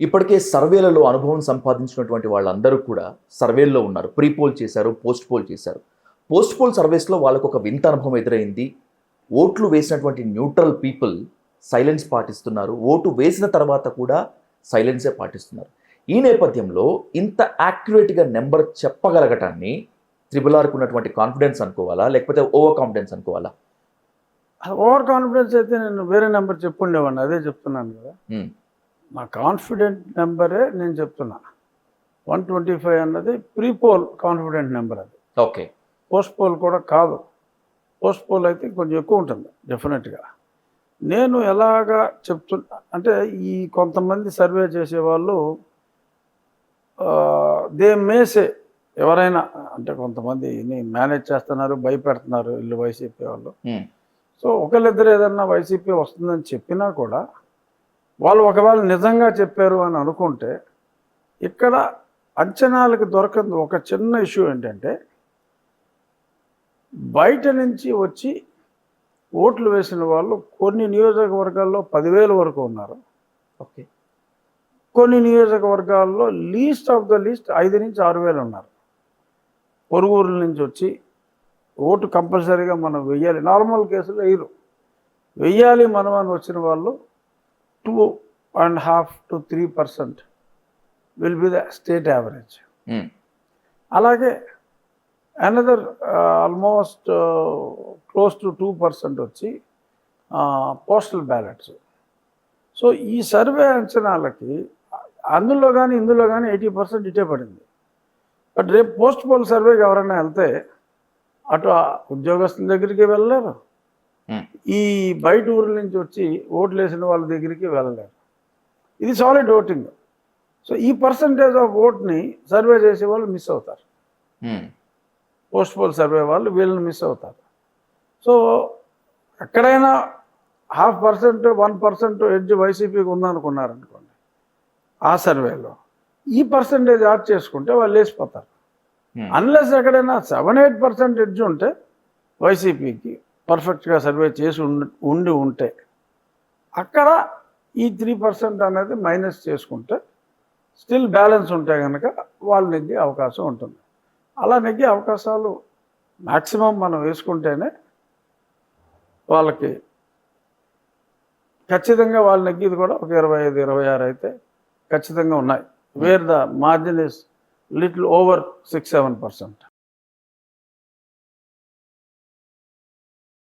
ఇప్పటికే సర్వేలలో అనుభవం సంపాదించినటువంటి వాళ్ళందరూ కూడా సర్వేల్లో ఉన్నారు. ప్రీ పోల్ చేశారు పోస్ట్ పోల్ చేశారు. పోస్ట్ పోల్ సర్వేస్లో వాళ్ళకు ఒక వింత అనుభవం ఎదురైంది. ఓట్లు వేసినటువంటి న్యూట్రల్ పీపుల్ సైలెన్స్ పాటిస్తున్నారు. ఓటు వేసిన తర్వాత కూడా సైలెన్సే పాటిస్తున్నారు. ఈ నేపథ్యంలో ఇంత యాక్యురేట్గా నెంబర్ చెప్పగలగటాన్ని త్రిబుల్ ఆర్కు ఉన్నటువంటి కాన్ఫిడెన్స్ అనుకోవాలా? లేకపోతే ఓవర్ కాన్ఫిడెన్స్ అనుకోవాలా? ఓవర్ కాన్ఫిడెన్స్ అయితే నేను వేరే నెంబర్ చెప్పుండేవాడిని. అదే చెప్తున్నాను కదా. నా కాన్ఫిడెంట్ నెంబరే నేను చెప్తున్నా. వన్ ట్వంటీ ఫైవ్ అన్నది ప్రీ పోల్ కాన్ఫిడెంట్ నెంబర్ అది. ఓకే. పోస్ట్ పోల్ కూడా కాదు. పోస్ట్ పోల్ అయితే కొంచెం ఎక్కువ ఉంటుంది డెఫినెట్గా. నేను ఎలాగా చెప్తున్నా అంటే ఈ కొంతమంది సర్వే చేసేవాళ్ళు దే మేసే ఎవరైనా అంటే కొంతమంది మేనేజ్ చేస్తున్నారు భయపెడుతున్నారు ఇల్లు వైసీపీ వాళ్ళు. సో ఒకళ్ళిద్దరు ఏదన్నా వైసీపీ వస్తుందని చెప్పినా కూడా వాళ్ళు ఒకవేళ నిజంగా చెప్పారు అని అనుకుంటే ఇక్కడ అంచనాలకు దొరకదు ఒక చిన్న ఇష్యూ ఏంటంటే బయట నుంచి వచ్చి ఓట్లు వేసిన వాళ్ళు కొన్ని నియోజకవర్గాల్లో పదివేల వరకు ఉన్నారు. ఓకే. కొన్ని నియోజకవర్గాల్లో లీస్ట్ ఆఫ్ ద లీస్ట్ ఐదు నుంచి ఆరు వేలు ఉన్నారు. పొరుగురుల నుంచి వచ్చి ఓటు కంపల్సరీగా మనం వెయ్యాలి. నార్మల్ కేసులో వేయరు. వెయ్యాలి మనం అని వచ్చిన వాళ్ళు two and half to three percent will be the state average. అలాగే another almost close to two percent వచ్చి పోస్టల్ బ్యాలెట్స్ సో ఈ సర్వే అంచనాలకి అందులో కానీ ఇందులో కానీ ఎయిటీ పర్సెంట్ ఇటే పడింది బట్ రేపు పోస్ట్ పోల్ సర్వేకి ఎవరైనా వెళ్తే అటు ఉద్యోగస్తుల దగ్గరికి వెళ్ళలేరు. ఈ బయట ఊర్ల నుంచి వచ్చి ఓట్లు వేసిన వాళ్ళ దగ్గరికి వెళ్ళలేరు ఇది సాలిడ్ ఓటింగ్ సో ఈ పర్సంటేజ్ ఆఫ్ ఓట్ని సర్వే చేసే వాళ్ళు మిస్ అవుతారు. Hmm. పోస్ట్ పోల్ సర్వే వాళ్ళు వీళ్ళని మిస్ అవుతారు. సో ఎక్కడైనా half percent one percent edge వైసీపీకి ఉందనుకున్నారనుకోండి ఆ సర్వేలో ఈ పర్సంటేజ్ యాడ్ చేసుకుంటే వాళ్ళు Hmm. అన్లెస్ ఎక్కడైనా సెవెన్ ఎయిట్ పర్సెంట్ ఎడ్జ్ ఉంటే వైసీపీకి పర్ఫెక్ట్గా సర్వే చేసి ఉండి ఉండి ఉంటే అక్కడ ఈ త్రీ పర్సెంట్ అనేది మైనస్ చేసుకుంటే స్టిల్ బ్యాలెన్స్ ఉంటే కనుక వాళ్ళు నెగ్గే అవకాశం ఉంటుంది. అలా నెగ్గే అవకాశాలు మ్యాక్సిమం మనం వేసుకుంటేనే వాళ్ళకి ఖచ్చితంగా వాళ్ళు నెగ్గేది కూడా ఒక ఇరవై ఐదు ఇరవై ఆరు అయితే ఖచ్చితంగా ఉన్నాయి. Where the margin is little over six seven percent